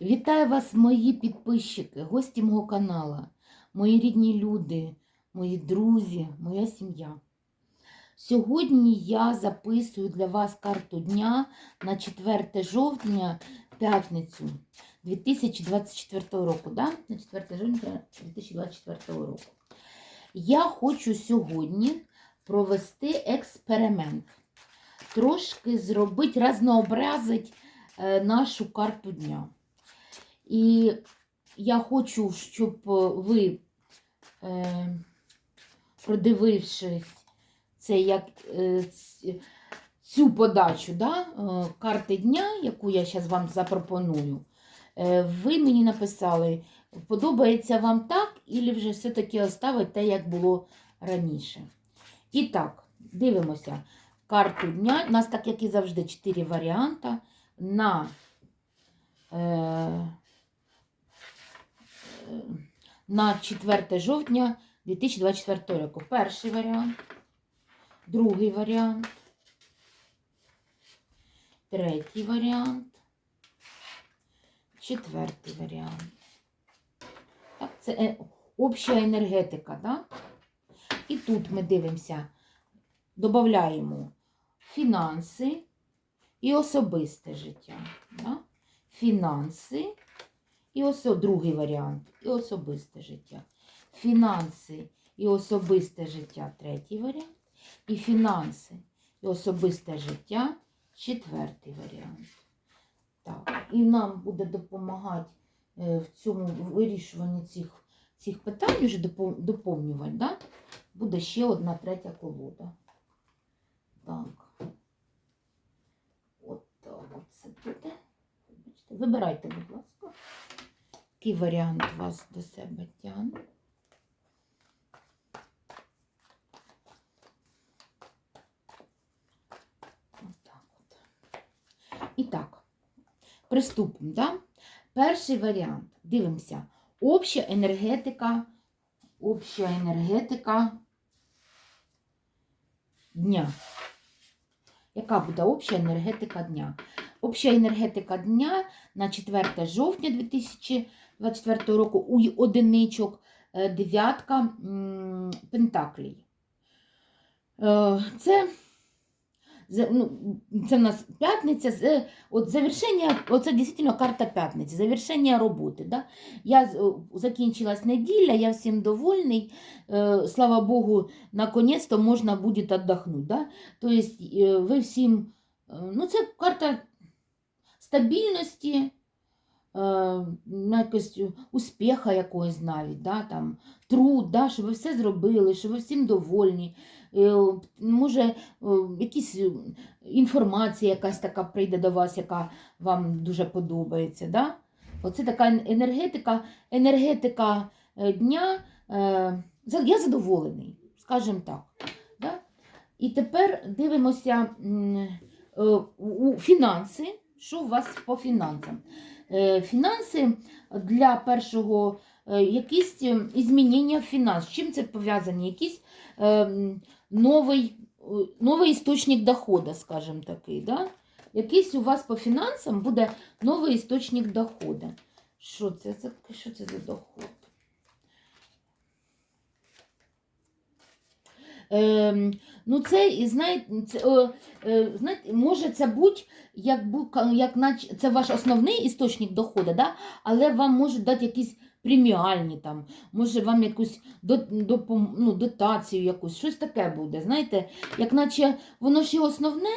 Вітаю вас, мої підписчики, гості мого каналу, мої рідні люди, мої друзі, моя сім'я. Сьогодні я записую для вас карту дня на 4 жовтня, п'ятницю 2024 року. Да? На 4 жовтня 2024 року. Я хочу сьогодні провести експеримент. Трошки зробити, разнообразити е, нашу карту дня. І я хочу, щоб е, ви, е, продивившись це як е, цю подачу да, карти дня, яку я зараз вам запропоную, ви мені написали, подобається вам так, і вже все-таки оставить те, як було раніше. І так, дивимося карту дня. У нас, так як і завжди, 4 варіанти на. Е, на 4 жовтня 2024 року. Перший варіант, другий варіант, третій варіант, четвертий варіант. Так, це е, обща енергетика, да? І тут ми дивимося, додаємо фінанси і особисте життя. Да? Фінанси і ось другий варіант. І особисте життя. Фінанси і особисте життя третій варіант. І фінанси і особисте життя четвертий варіант. Так, і нам буде допомагати е, в цьому вирішуванні цих, цих питань, вже допов- доповнювати, да? буде ще одна третя колода. Так. От так це буде. Вибирайте, будь ласка. Який варіант вас до себе тягне? І так, приступимо. Да? Перший варіант. Дивимося. Обща енергетика. Обща енергетика дня. Яка буде обща енергетика дня? Обща енергетика дня на 4 жовтня 2024 року у одиничок е, дев'ятка м, пентаклей. Е, Це, ну, це в нас п'ятниця, от завершення, оце дійсно карта п'ятниці, завершення роботи. Да? Я закінчилась неділя, я всім довольний. Е, Слава Богу, наконец-то можна буде віддохнути. Да? Тобто ви всім, ну це карта стабільності, на якось успіха якогось навіть, да, там, труд, да, що ви все зробили, що ви всім довольні. Е, Може, е, якісь е, інформація якась така прийде до вас, яка вам дуже подобається. Да? Оце така енергетика, енергетика е, дня. е, Я задоволений, скажімо так. Да? І тепер дивимося е, у фінанси. Що у вас по фінансам? Е, Фінанси для першого е, якісь е, змінення фінанс. З чим це пов'язані? Якийсь новий, новий істочник доходу, скажімо такий. Да? Якийсь у вас по фінансам буде новий істочник доходу. Що це, що це за доход? Ем, ну, це, знаєте, це, е, знаєте, може це бути, як, як це ваш основний істочник доходу, да? але вам можуть дати якісь преміальні, там, може вам якусь до, допом- ну, дотацію, якусь, щось таке буде. Знаєте, як наче воно і основне,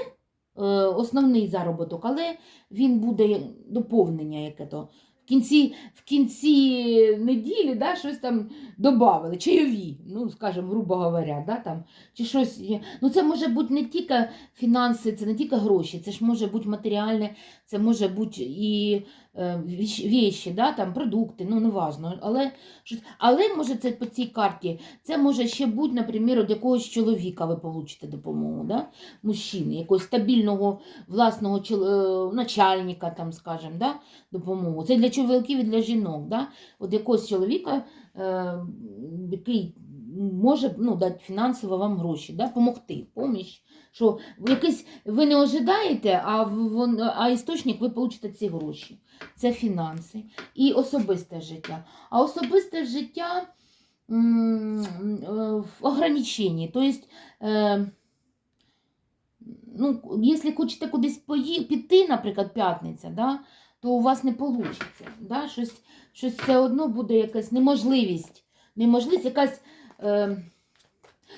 е, основний заробіток, але він буде доповнення яке то. В кінці, в кінці неділі да, щось там додали, чайові, ну, скажімо, грубо говоря, да, там, чи щось. Ну, це може бути не тільки фінанси, це не тільки гроші, це ж може бути матеріальне, це може бути і е, вещі, да, там, продукти, ну, неважно. Але, але може це по цій карті, це може ще бути, наприклад, від якогось чоловіка ви получите допомогу, да, мужчини, якогось стабільного власного е, начальника, там, скажімо, да, допомогу. Це для чоловіків і для жінок. Да? От якогось чоловіка, е, який може ну, дати фінансово вам гроші, да? поміч, Що якийсь ви не ожидаєте, а, вон, а істочник ви получите ці гроші. Це фінанси і особисте життя. А особисте життя е, в ограниченні. Тобто, е, ну, якщо хочете кудись піти, наприклад, п'ятниця, да, то у вас не вийде. Да? Щось, щось все одно буде якась неможливість. Неможливість, якась. Е,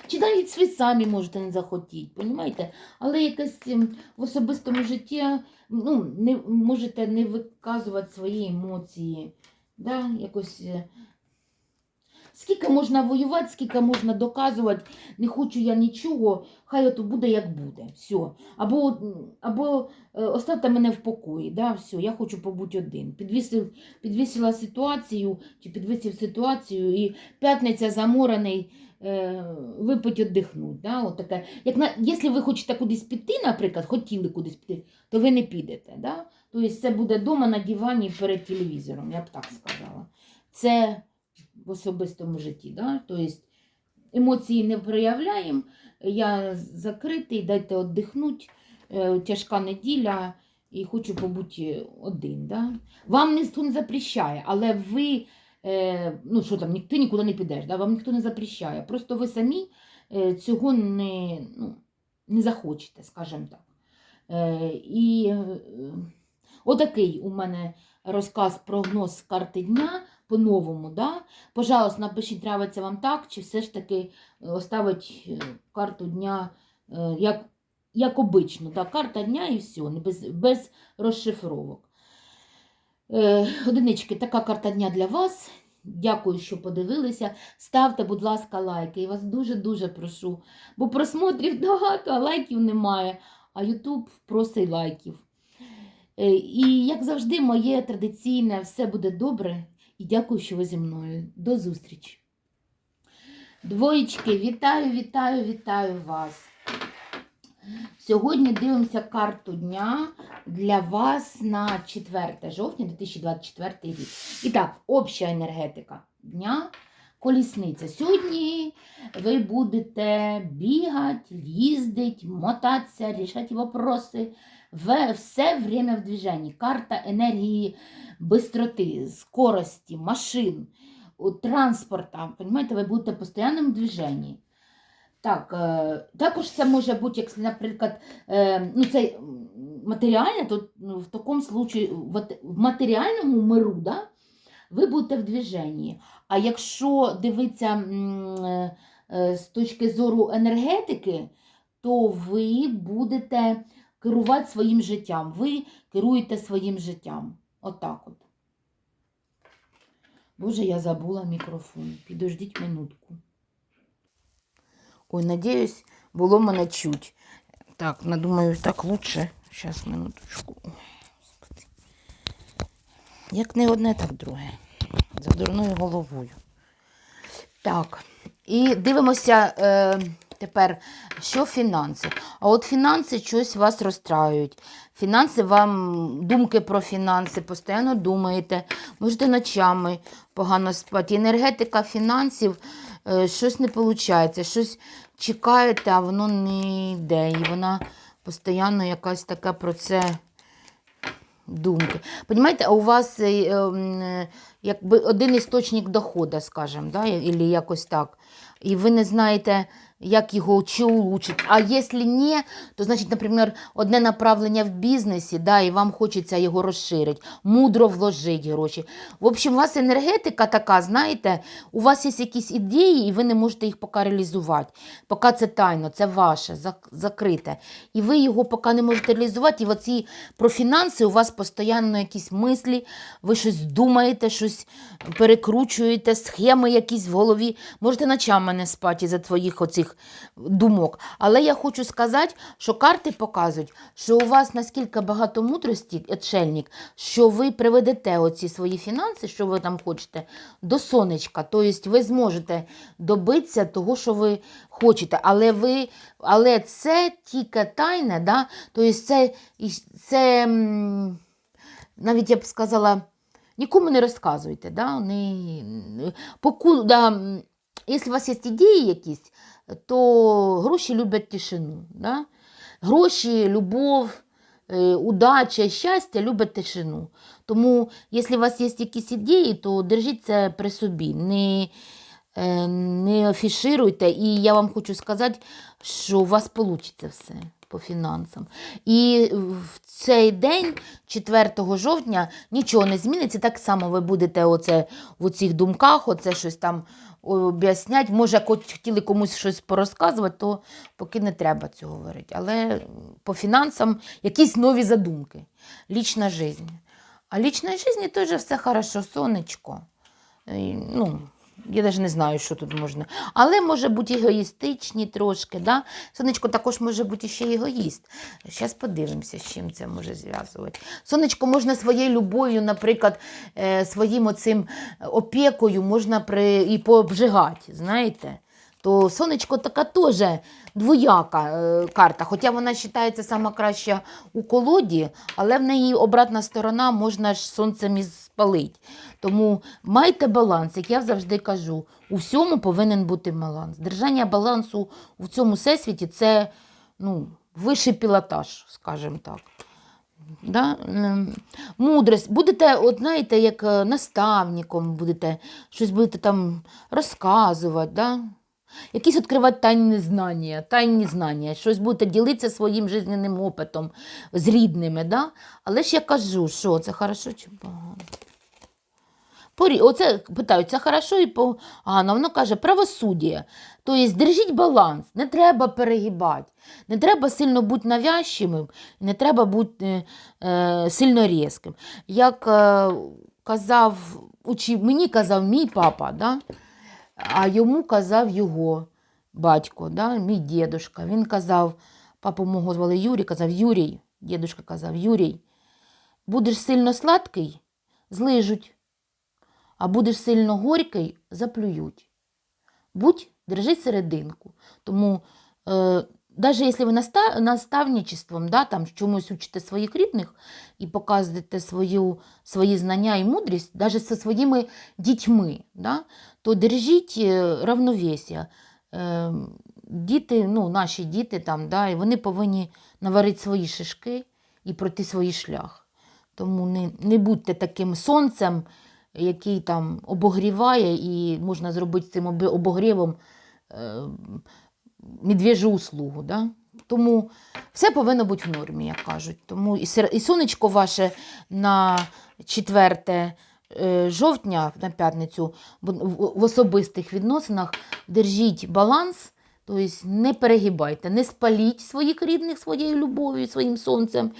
чи навіть ви самі можете не захотіти, понімаєте? Але якась ем, в особистому житті ну, не, можете не виказувати свої емоції. Да? Якось, е, скільки можна воювати, скільки можна доказувати, не хочу я нічого, хай ото буде як буде. Все. Або, або е, оставте мене в покої. Да? Все, я хочу побути один. Підвісив, підвісила ситуацію, чи підвісив ситуацію, і п'ятниця замораний е, випить віддихнуть. Да? От таке. Як на, якщо ви хочете кудись піти, наприклад, хотіли кудись піти, то ви не підете. Да? Тобто це буде вдома на дивані перед телевізором, я б так сказала. Це в особистому житті. Да? Тобто емоції не проявляємо, я закритий, дайте віддихнути, е, тяжка неділя. І хочу побути один. Да? Вам ніхто не запрещає, але ви е, ну що там, ти нікуди не підеш, да? вам ніхто не запрещає. Просто ви самі е, цього не, ну, не захочете, скажімо так. І отакий у мене розказ прогноз карти дня по-новому. Да? Пожалуйста, напишіть, нравиться вам так, чи все ж таки е, оставить е, карту дня е, як, як обично. Да? Карта дня і все, без, без розшифровок. Одинички, така карта дня для вас. Дякую, що подивилися. Ставте, будь ласка, лайки. Я вас дуже-дуже прошу. Бо просмотрів багато, а лайків немає. А Ютуб просить лайків. І, як завжди, моє традиційне все буде добре. І дякую, що ви зі мною. До зустрічі. Двоєчки, вітаю, вітаю, вітаю вас. Сьогодні дивимося карту дня для вас на 4 жовтня 2024 рік. І так, обща енергетика дня, колісниця. Сьогодні ви будете бігати, їздити, мотатися, рішати вопроси. Все время в движенні. Карта енергії бистроти, скорості, машин, транспорта. Понимаєте, ви будете в постійному движенні. Так, е, також це може бути, як, наприклад, е, ну, це матеріальне, то ну, в такому случаю в, матеріальному миру, да, ви будете в движенні. А якщо дивитися е, е, з точки зору енергетики, то ви будете керувати своїм життям. Ви керуєте своїм життям. Отак от. Боже, я забула мікрофон. Підождіть минутку. Ой, надіюсь, було мене чуть. Так, ну, думаю, так лучше. Зараз, минуточку. Як не одне, так друге. За дурною головою. Так. І дивимося е, тепер, що фінанси. А от фінанси щось вас розстраюють. Фінанси вам, думки про фінанси, постійно думаєте, можете ночами погано спати. Енергетика фінансів, е, щось не виходить, щось чекаєте, а воно не йде. І вона постійно якась така про це думки. Понімаєте, а у вас е, е, якби один істочник доходу, скажімо, да, або якось так. І ви не знаєте, як його чи улучшити. А якщо ні, то значить, наприклад, одне направлення в бізнесі, да, і вам хочеться його розширити, мудро вложити гроші. В общем, у вас енергетика така, знаєте, у вас є якісь ідеї, і ви не можете їх поки реалізувати. Поки це тайно, це ваше, закрите. І ви його поки не можете реалізувати. І оці про фінанси у вас постійно якісь мислі, ви щось думаєте, щось перекручуєте, схеми якісь в голові. Можете ночами не спати за твоїх оцих думок. Але я хочу сказати, що карти показують, що у вас наскільки багато мудрості, отшельник, що ви приведете оці свої фінанси, що ви там хочете, до сонечка. Тобто ви зможете добитися того, що ви хочете. Але ви, але це тільки тайне, да? тобто це, це навіть я б сказала. Нікому не розказуйте. Да? Не, поку, якщо у вас є ідеї якісь, то гроші люблять тишину. Да? гроші, любов, е, удача, щастя любить тишину. Тому, якщо у вас є якісь ідеї, то держіть це при собі. Не, е, не афішируйте. І я вам хочу сказати, що у вас вийде все по фінансам. І в цей день, 4 жовтня, нічого не зміниться. Так само ви будете оце в цих думках, оце щось там об'яснять. Може, хотіли комусь щось порозказувати, то поки не треба цього говорити. Але по фінансам якісь нові задумки. Лічна життя. А лічна життя теж все хорошо, сонечко. Ну, я навіть не знаю, що тут можна. Але може бути егоїстичні трошки. Да? Сонечко також може бути ще егоїст. Зараз подивимося, з чим це може зв'язувати. Сонечко можна своєю любов'ю, наприклад, е, своїм оцим опікою можна при... і пообжигати, знаєте. То сонечко така теж двояка е, карта. Хоча вона вважається сама краща у колоді, але в неї обратна сторона можна ж сонцем і спалити. Тому майте баланс, як я завжди кажу. У всьому повинен бути баланс. Держання балансу у цьому всесвіті це ну, вищий пілотаж, скажімо так. Да? ем, Мудрость. Будете, от знаєте, як е, наставником, будете, щось будете там розказувати. Да? Якісь відкривати тайні знання, тайні знання, щось будете ділитися своїм жизненним опитом з рідними. Да? Але ж я кажу, що це хорошо чи погано. Оце питають, це хорошо і погано. Воно каже правосуддя. Тобто держіть баланс, не треба перегибати, не треба сильно бути навязчивим, не треба бути е, сильно різким. Як е, казав, учи, мені казав мій папа, да? а йому казав його батько, да? мій дідушка. Він казав, папу мого звали Юрій, казав Юрій, дідушка казав Юрій, будеш сильно сладкий, злижуть а будеш сильно горький, заплюють. Будь, держи серединку. Тому, е, навіть якщо ви наставничеством, да, там, чомусь учите своїх рідних і показуєте свою, свої знання і мудрість, навіть зі своїми дітьми, да, то держіть е, равновесія. Е, діти, ну, наші діти, там, да, і вони повинні наварити свої шишки і пройти свій шлях. Тому не, не будьте таким сонцем, який там обогріває, і можна зробити цим обогрівом е, медвежу услугу. Да? Тому все повинно бути в нормі, як кажуть. Тому і, сонечко ваше на 4 е, жовтня, на п'ятницю, в особистих відносинах держіть баланс. Тобто не перегибайте, не спаліть своїх рідних своєю любов'ю, своїм сонцем.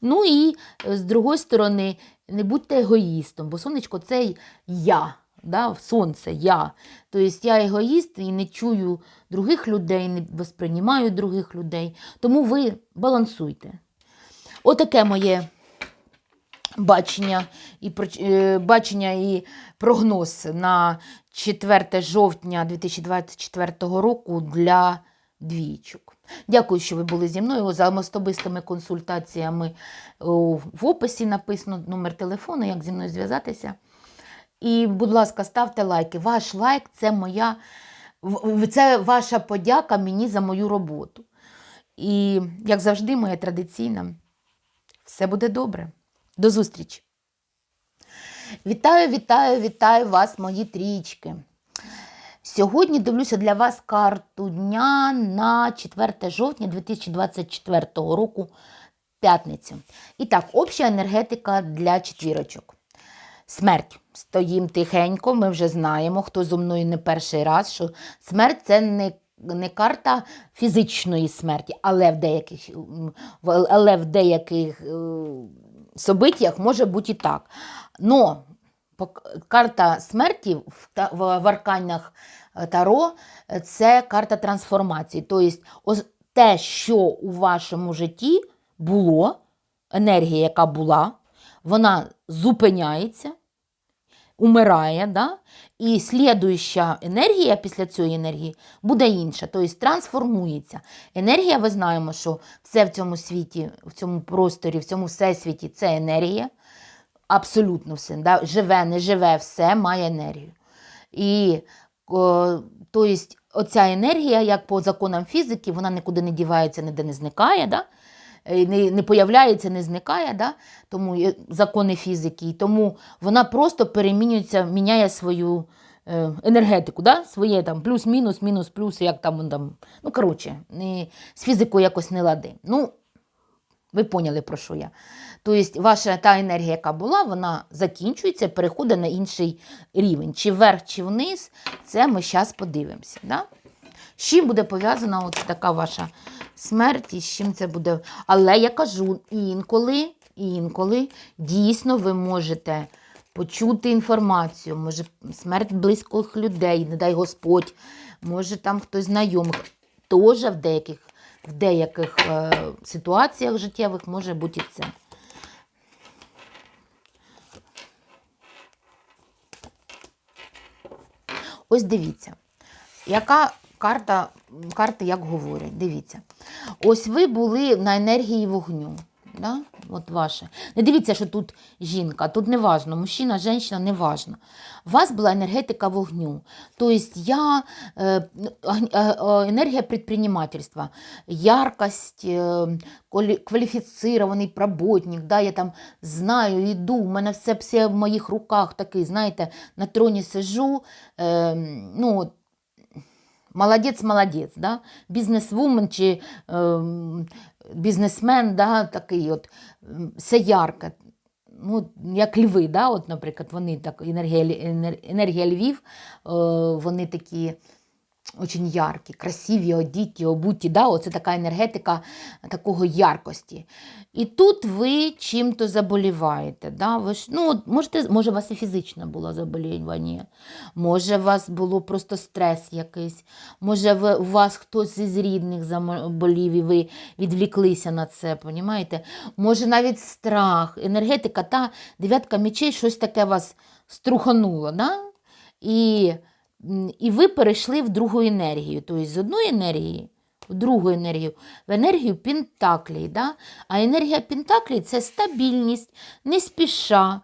Ну і е, з другої сторони, не будьте егоїстом, бо сонечко це я, да? сонце, я. Тобто я егоїст і не чую других людей, не восприймаю других людей. Тому ви балансуйте. Отаке моє бачення і, е, бачення і прогноз на 4 жовтня 2024 року для двічок. Дякую, що ви були зі мною. За особистими консультаціями в описі написано номер телефону, як зі мною зв'язатися. І, будь ласка, ставте лайки. Ваш лайк це моя, це ваша подяка мені за мою роботу. І, як завжди, моя традиційна, все буде добре. До зустрічі! Вітаю, вітаю, вітаю вас, мої трічки. Сьогодні дивлюся для вас карту дня на 4 жовтня 2024 року, п'ятницю. І так, обща енергетика для четвірочок. Смерть. Стоїм тихенько, ми вже знаємо, хто зо мною не перший раз, що смерть це не, не карта фізичної смерті, але в деяких, але в деяких е, событиях може бути і так. Но карта смерті в, арканях е, Таро е, це карта трансформації. Тобто те, що у вашому житті було, енергія, яка була, вона зупиняється, умирає, да? і слідуюча енергія після цієї енергії буде інша, тобто трансформується. Енергія, ви знаємо, що все в цьому світі, в цьому просторі, в цьому всесвіті це енергія. Абсолютно все. Да? Живе, не живе, все має енергію. І о, тобто, оця енергія, як по законам фізики, вона нікуди не дівається, ніде не зникає. Да? Не, не появляється, не зникає, да? тому закони фізики. І тому вона просто перемінюється, міняє свою е, енергетику, да? своє там плюс-мінус, мінус-плюс, як там, там. Ну, коротше, з фізикою якось не лади. Ну, ви поняли, про що я. Тобто, ваша та енергія, яка була, вона закінчується, переходить на інший рівень. Чи вверх, чи вниз, це ми зараз подивимося. Да? З чим буде пов'язана от така ваша смерть, і з чим це буде. Але я кажу, інколи, інколи дійсно ви можете почути інформацію, може смерть близьких людей, не дай Господь, може там хтось знайомих. Теж в деяких, в деяких е, ситуаціях життєвих може бути і це. Ось дивіться, яка карта, карти як говорять, дивіться. Ось ви були на енергії вогню. Да? От ваше. Не дивіться, що тут жінка, тут не важно, мужчина, жінка, не важно. У вас була енергетика вогню. Тобто я, е, аг- е, е, енергія предпринимательства, яркость, квалі- кваліфіцирований проботник, да, я там знаю, йду, у мене все, все в моїх руках такий, знаєте, на троні сижу, ну, молодець, молодець, да? бізнесвумен чи е, бізнесмен, да, такий от, сеярка. Ну, як льви, да? от, наприклад, вони так, енергія, енергія львів, е, вони такі дуже яркі, красиві, одіті, обуті. Да? Оце така енергетика такого яркості. І тут ви чим-то заболіваєте. Да? Ви ж, ну, можете, може, у вас і фізичне було заболівання, може, у вас було просто стрес якийсь, може, ви, у вас хтось із рідних заболів, і ви відвліклися на це, понімаєте? Може, навіть страх, енергетика, та дев'ятка мечей, щось таке вас струхануло. Да? І, і ви перейшли в другу енергію. Тобто з одної енергії в другу енергію, в енергію Пентаклей. Да? А енергія Пентаклей це стабільність, не спіша,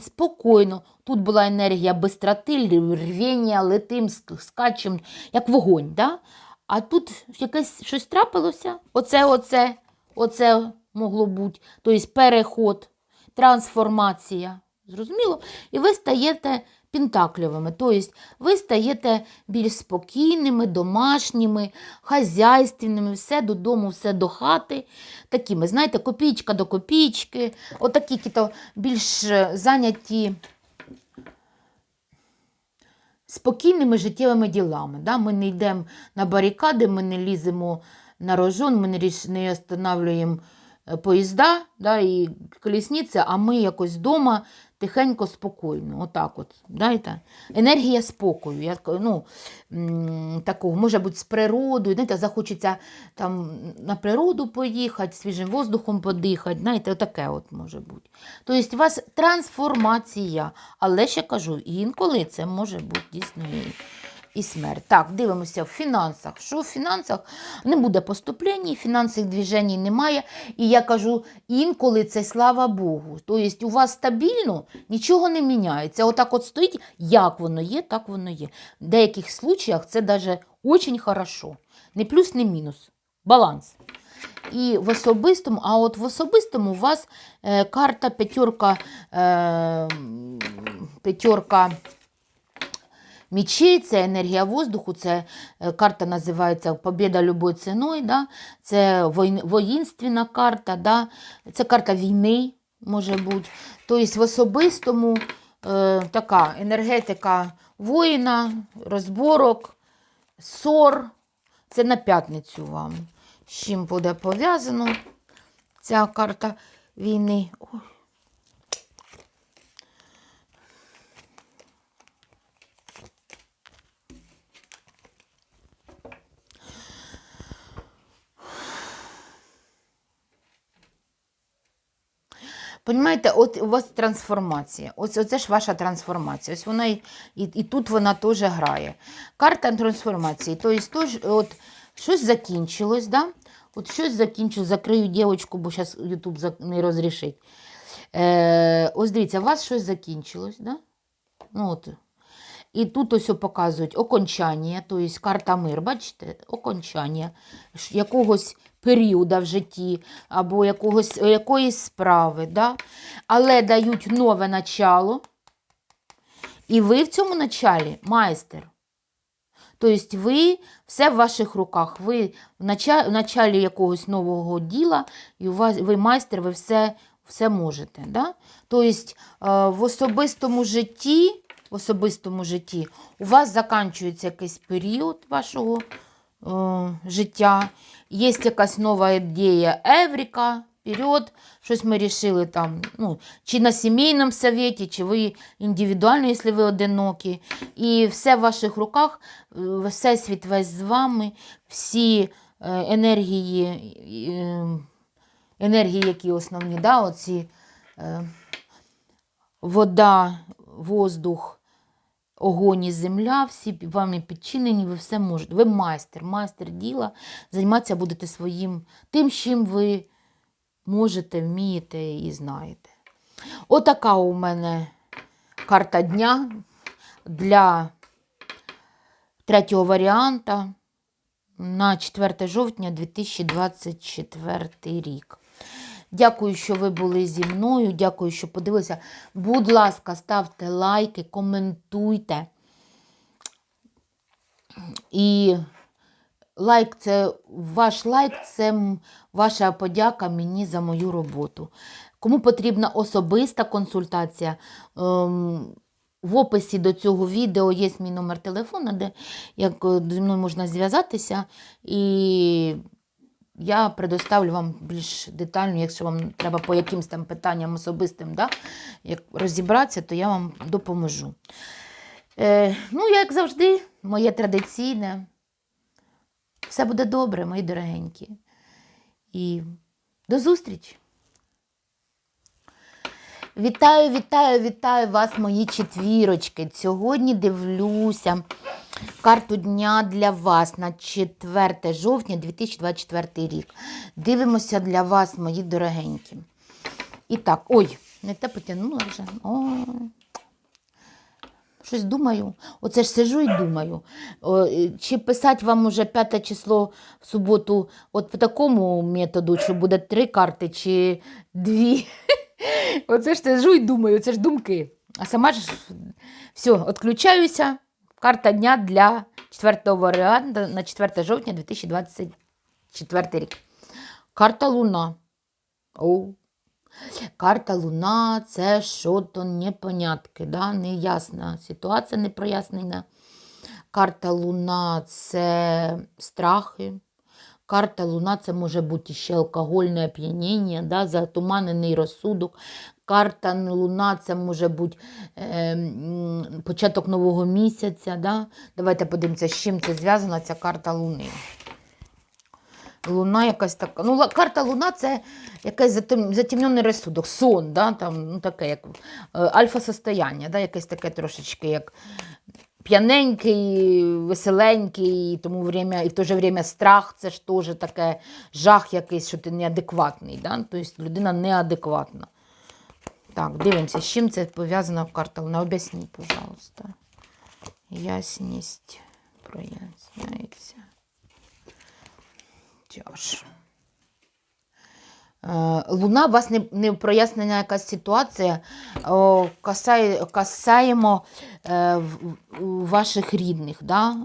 спокійно. Тут була енергія бистроти, рвіння, летим, скачем, як вогонь. Да? А тут якесь щось трапилося. Оце, оце, оце могло бути. Тобто переход, трансформація. Зрозуміло? І ви стаєте пентакльовими. Тобто ви стаєте більш спокійними, домашніми, хазяйственними, все додому, все до хати. Такими, знаєте, копійка до копійки, отакі кіто більш е, зайняті спокійними життєвими ділами. Да? Ми не йдемо на барикади, ми не ліземо на рожон, ми не, не останавлюємо е, поїзда да, і колісниці, а ми якось вдома тихенько, спокійно. Отак от, знаєте? Енергія спокою. Я, ну, такого, може бути з природою, знаєте, захочеться там на природу поїхати, свіжим воздухом подихати, знаєте, таке от може бути. Тобто у вас трансформація, але ще кажу, інколи це може бути дійсно і, смерть. Так, дивимося в фінансах. Що в фінансах не буде поступлень, фінансових движень немає. І я кажу, інколи це слава Богу. Тобто у вас стабільно нічого не міняється. Отак от стоїть, як воно є, так воно є. В деяких случаях це навіть дуже хорошо. Не плюс, не мінус. Баланс. І в особистому, а от в особистому у вас е, карта п'ятерка, е, п'ятерка мічей, це енергія воздуху, це е, карта називається Побіда любою ціною. Да? Це воїнственна карта, да? це карта війни може бути. Тобто в особистому е, така енергетика воїна, розборок, ссор. Це на п'ятницю вам. З чим буде пов'язано ця карта війни. Ой. Понімаєте, от у вас трансформація. Ось оце ж ваша трансформація. Ось вона і, і, і тут вона теж грає. Карта трансформації. Тобто, от, щось закінчилось, да? От щось закінчилось, закрию дівчинку, бо зараз Ютуб не розрішить. Е, ось дивіться, у вас щось закінчилось, да? Ну, от. І тут ось показують окончання, тобто карта мир, бачите, окончання якогось періоду в житті або якогось, якоїсь справи. Да? Але дають нове начало. І ви в цьому началі майстер. Тобто ви все в ваших руках. Ви в началі, якогось нового діла, і у вас ви майстер, ви все, все можете. Да? Тобто в особистому житті, в особистому житті у вас закінчується якийсь період вашого е, життя. Є якась нова ідея Евріка, вперед, щось ми рішили там, ну, чи на сімейному совєті, чи ви індивідуально, якщо ви одинокі. І все в ваших руках, е, всесвіт весь з вами, всі е, енергії, е, енергії, які основні, да, оці, вода, воздух, огонь і земля, всі вами підчинені, ви все можете. Ви майстер, майстер діла, займатися будете своїм тим, чим ви можете, вмієте і знаєте. Отака у мене карта дня для третього варіанта на 4 жовтня 2024 рік. Дякую, що ви були зі мною. Дякую, що подивилися. Будь ласка, ставте лайки, коментуйте. І лайк це ваш лайк це ваша подяка мені за мою роботу. Кому потрібна особиста консультація, ем, в описі до цього відео є мій номер телефону, де як е, зі мною можна зв'язатися. І я предоставлю вам більш детально, якщо вам треба по якимсь там питанням особистим да, як розібратися, то я вам допоможу. Е, ну, як завжди, моє традиційне. Все буде добре, мої дорогенькі. І до зустрічі! Вітаю, вітаю, вітаю вас, мої четвірочки. Сьогодні дивлюся карту дня для вас на 4 жовтня 2024 рік. Дивимося для вас, мої дорогенькі. І так, ой, не те потягнула вже. Ой. Щось думаю. Оце ж сижу і думаю. О, чи писати вам уже п'яте число в суботу от по такому методу, що буде три карти чи дві. Оце ж сижу і думаю, це ж думки. А сама ж все, відключаюся. Карта дня для четвертого варіанту на 4 жовтня 2024 рік. Карта Луна. Оу. Карта Луна це що-то непонятки, да? неясна ситуація непрояснена. Карта Луна це страхи. Карта Луна це може бути ще алкогольне оп'яніння, да? затуманений розсудок. Карта Луна це може бути е, початок нового місяця. Да? Давайте подивимося, з чим це зв'язана ця карта Луни. Луна якась така. Ну, карта Луна це якийсь затем- затемнений розсудок, сон, да? Там, ну, таке, як е, альфа-состояння, да? якесь таке трошечки як п'яненький, веселенький, і, тому время, і в то же время страх це ж теж таке жах якийсь, що ти неадекватний. Да? Тобто людина неадекватна. Так, дивимося, з чим це пов'язана карта Луна. Об'ясніть, пожалуйста. Ясність проясняється. Тяж. Е, Луна у вас не, не прояснена якась ситуація, касає, касаємо е, ваших рідних, да?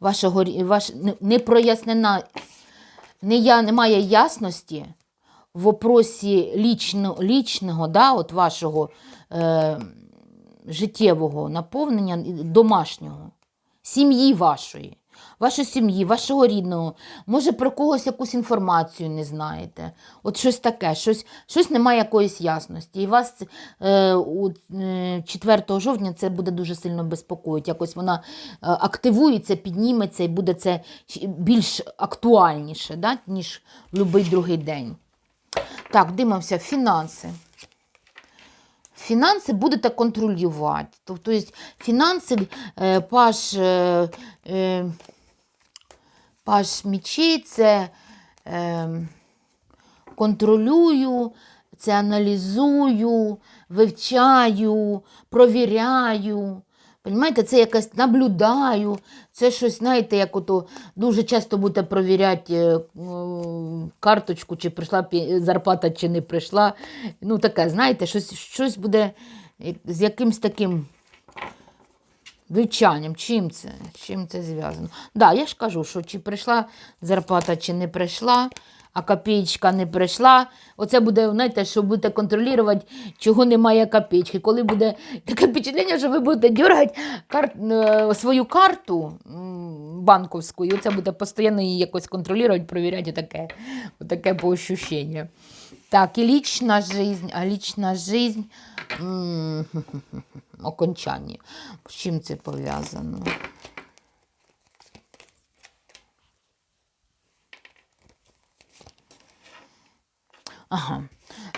Вашого, ваш, не, не прояснена, не, я, немає ясності в вопросі лічно, лічного, да, от вашого е, життєвого наповнення домашнього, сім'ї вашої, вашої сім'ї, вашого рідного. Може, про когось якусь інформацію не знаєте. От щось таке, щось, щось немає якоїсь ясності. І вас е, у, е, 4 жовтня це буде дуже сильно безпокоїти. Якось вона е, активується, підніметься і буде це більш актуальніше, да, ніж будь-який другий день. Так, дивимося, фінанси. Фінанси будете контролювати. Тобто фінанси е, паш, мічей це е, контролюю, це аналізую, вивчаю, провіряю, Понімаєте, це якось наблюдаю, це щось, знаєте, як ото дуже часто будете провіряти е, карточку, чи прийшла зарплата, чи не прийшла. Ну, таке, знаєте, щось, щось буде з якимсь таким вивчанням. Чим це? Чим це зв'язано? Да, я ж кажу, що чи прийшла зарплата, чи не прийшла, а копієчка не прийшла. Оце буде, знаєте, що будете контролювати, чого немає копійки. Коли буде таке впечатлення, що ви будете дергати кар... е, свою карту банковську, і оце буде постійно її якось контролювати, перевіряти таке, таке по ощущенню. Так, і лічна жизнь, а лічна жизнь м, окончання. З чим це пов'язано? Ага.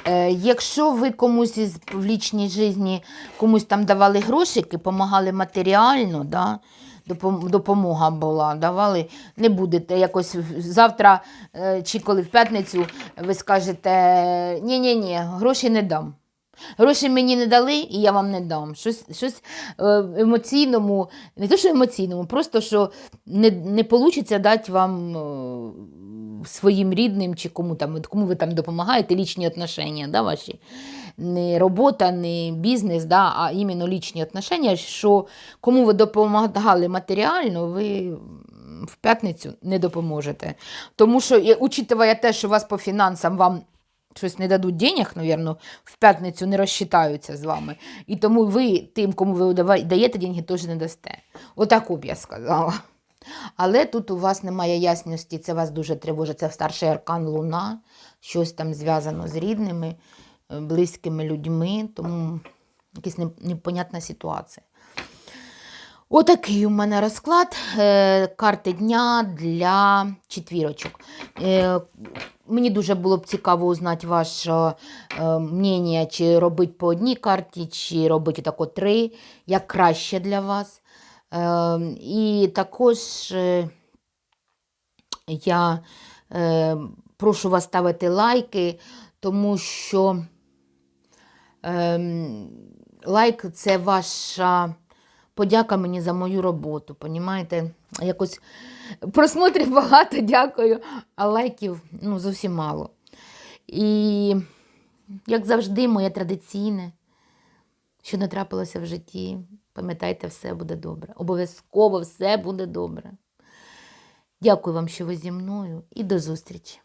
Е, якщо ви комусь із, в лічній житті комусь там давали грошики, допомагали матеріально, да, допомога була, давали, не будете якось завтра е, чи коли в п'ятницю ви скажете ні-ні-ні, гроші не дам. Гроші мені не дали, і я вам не дам. Щось, щось е, емоційному, не те, що емоційному, просто що не, не вийде дати вам е, своїм рідним чи кому там, кому ви там допомагаєте, лічні отношення, да, ваші. Не робота, не бізнес, да, а іменно лічні отношення, що кому ви допомагали матеріально, ви в п'ятницю не допоможете. Тому що, учитывая те, що вас по фінансам вам щось не дадуть денег, навірно, в п'ятницю не розчитаються з вами. І тому ви тим, кому ви даєте деньги, теж не дасте. Отаку б я сказала. Але тут у вас немає ясності, це вас дуже тривожить. Це старший аркан Луна, щось там зв'язано з рідними, е, близькими людьми, тому якась непонятна ситуація. Отакий у мене розклад е, карти дня для четвірочок. Мені дуже було б цікаво узнати ваше е, мнення, чи робити по одній карті, чи робити тако три, як краще для вас. Е, і також е, я е, прошу вас ставити лайки, тому що ем, лайк це ваша подяка мені за мою роботу. Понімаєте? Якось просмотрів багато, дякую, а лайків ну, зовсім мало. І, як завжди, моє традиційне, що не трапилося в житті, пам'ятайте, все буде добре. Обов'язково все буде добре. Дякую вам, що ви зі мною, і до зустрічі!